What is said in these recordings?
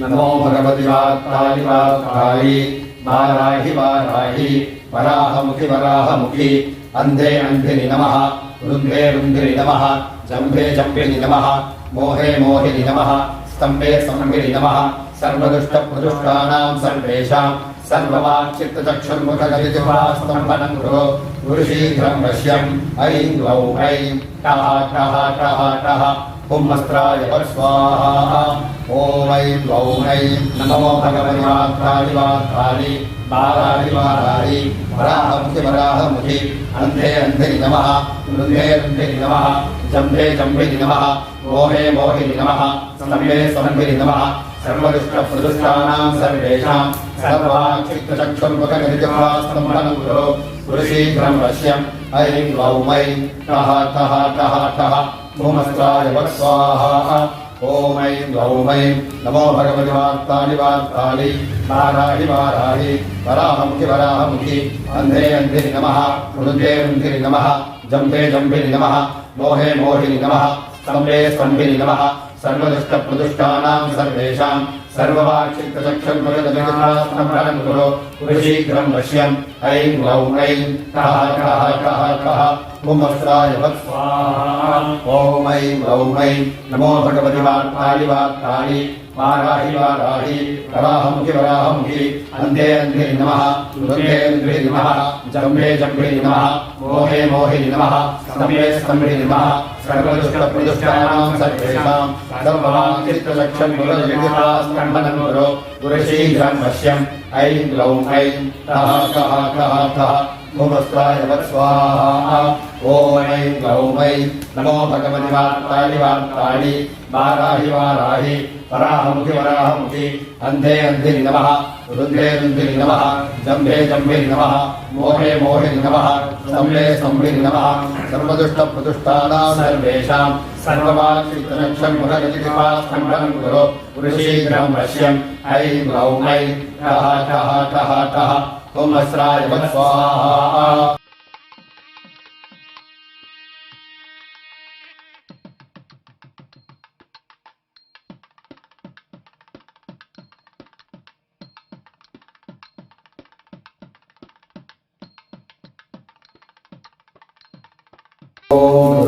नमो भगवति वाक्कालि वाक्कालि वाराहि वाराहि। वराहमुखि वराहमुखि। अन्धे, अन्धिनि नमः। रुन्धे, रुन्धिनि नमः। जम्भे, जम्भिनि नमः। मोहे, मोहिनि नमः। स्तम्भे, स्तम्भिनि नमः। सर्वदुष्टप्रदुष्टानां सर्वेषां। सर्ववाक्चित्तचक्षुर्मुखगतिजिह्वास्तम्भनं कुरु। गुरुशीघ्रं पश्यम्। ऐं गौ ऐं। टः टः टः टः। पुंस्त्राय स्वाहा ॐ ऐं गौ ऐं नमो भगवति वाक्कालि वाक्कालि बालालि बालालि वराहमुखि वराहमुखि अन्धे अन्धिनि नमः वृन्धे वृन्धिनि नमः जम्भे जम्भिनि नमः मोहे मोहिनि नमः स्तम्भे स्तम्भिनि नमः सर्वदुष्टप्रदुष्टानां सर्वेषां सर्वाक्षिप्तचक्षुर्मुखगतिजिह्वास्तम्भनं कुरु पुरुषीघ्रं पश्यम् ऐं गौ ऐं टः टः टः टः भूमस्त्राय वत्स्वाहा ॐ ऐं गौ ऐं नमो भगवति वार्तानि वार्तानि। वाराहि वाराहि वराहमुखि वराहमुखि। अन्धे अन्धिनि नमः। वृन्धे वृन्धिनि नमः। जम्भे जम्भिनि नमः। मोहे मोहिनि नमः। स्तम्भे स्तम्भिनि नमः। सर्वदुष्टप्रदुष्टानां सर्वेषां। सर्ववाक्षिप्तचक्षुर्मुखगतिजिह्वास्तम्भनं कुरु। पश्यम् ऐं गौ ऐं कः कः कः कः। वत्स्वाहा ॐ ऐं ऐं नमो भगवति वार्तानि वार्तानि वाराहि वाराहि वराहमुखि वराहमुखि अन्धे अन्धिनि नमः वृन्धे वृन्धिनि नमः, जम्भे जम्भिनि नमः, मोहे मोहिनि नमः, स्तम्भे स्तम्भिनि नमः, सर्वदुष्टप्रदुष्टानां सर्वेषां सर्ववाञ्चित्तलक्षं गुरुजिह्वास्तम्भनं कुरु गुरुशीघ्रं पश्यम् ऐं ग्लौं ऐं कः कः कः कः भूमस्त्राय वत्स्वाहा ఓం వై గ్లౌం వై నమో భగవతి వార్తాయి వార్తాయి వారాహి వారాహి వరాహముఖి వరాహముఖి అంధే అంధి నమ రుద్రే రుద్రి నమ జంభే జంభి నమ మోహే మోహి నమ సంభే సంభి నమ సర్వదుష్ట ప్రదుష్టానా సర్వేషాం సర్వమాక్షం ముఖగతిపాస్తంభనం గురు ఋషీగ్రం పశ్యం ఐం గ్లౌం ఐ కహ కహ కహ కహ తుమస్రాయ స్వాహా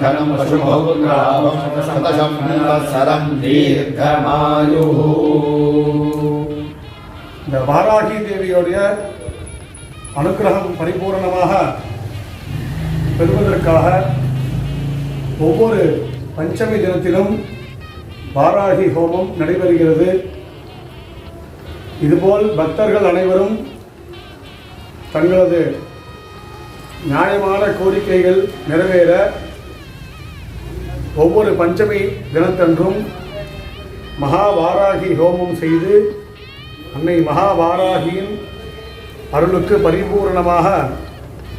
धनं पशुभौग्रामं शतशं संवत्सरं दीर्घमायुः இந்த வாராகி தேவியோடைய அனுக்கிரகம் பரிபூரணமாக பெறுவதற்காக ஒவ்வொரு பஞ்சமி தினத்திலும் வாராகி ஹோமம் நடைபெறுகிறது இதுபோல் பக்தர்கள் அனைவரும் தங்களது நியாயமான கோரிக்கைகள் நிறைவேற ஒவ்வொரு பஞ்சமி தினத்தன்றும் மகாவாராகி ஹோமம் செய்து அன்னை மகாவாராகியின் அருளுக்கு பரிபூரணமாக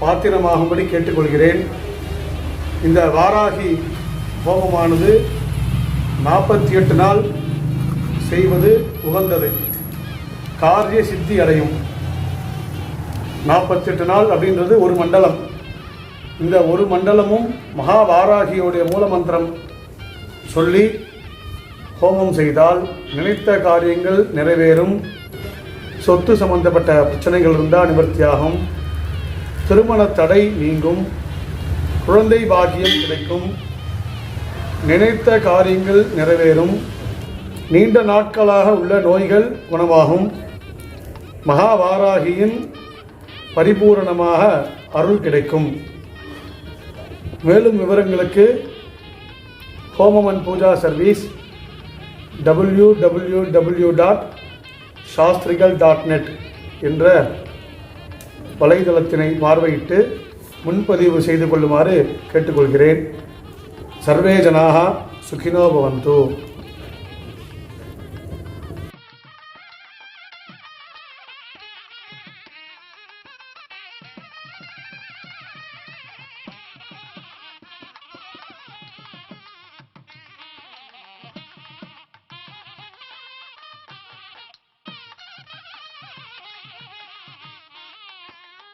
பாத்திரமாகும்படி கேட்டுக்கொள்கிறேன். இந்த வாராகி ஹோமமானது நாற்பத்தி எட்டு நாள் செய்வது உகந்தது. காரிய சித்தி அடையும். நாற்பத்தெட்டு நாள் அப்படின்றது ஒரு மண்டலம். இந்த ஒரு மண்டலமும் மகாவாராகியோடைய மூலமந்திரம் சொல்லி ஹோமம் செய்தால் நினைத்த காரியங்கள் நிறைவேறும். சொத்து சம்பந்தப்பட்ட பிரச்சனைகள் இருந்தால் நிவர்த்தியாகும். திருமண தடை நீங்கும். குழந்தை பாக்கியம் கிடைக்கும். நினைத்த காரியங்கள் நிறைவேறும். நீண்ட நாட்களாக உள்ள நோய்கள் குணமாகும். மகாவாராகியின் பரிபூரணமாக அருள் கிடைக்கும். மேலும் விவரங்களுக்கு ஹோமமன் puja service W W W dot சாஸ்திரிகள் டாட் நெட் என்ற வலைதளத்தினை பார்வையிட்டு முன்பதிவு செய்து கொள்ளுமாறு கேட்டுக்கொள்கிறேன். சர்வே ஜனாக சுகினோ பவந்து.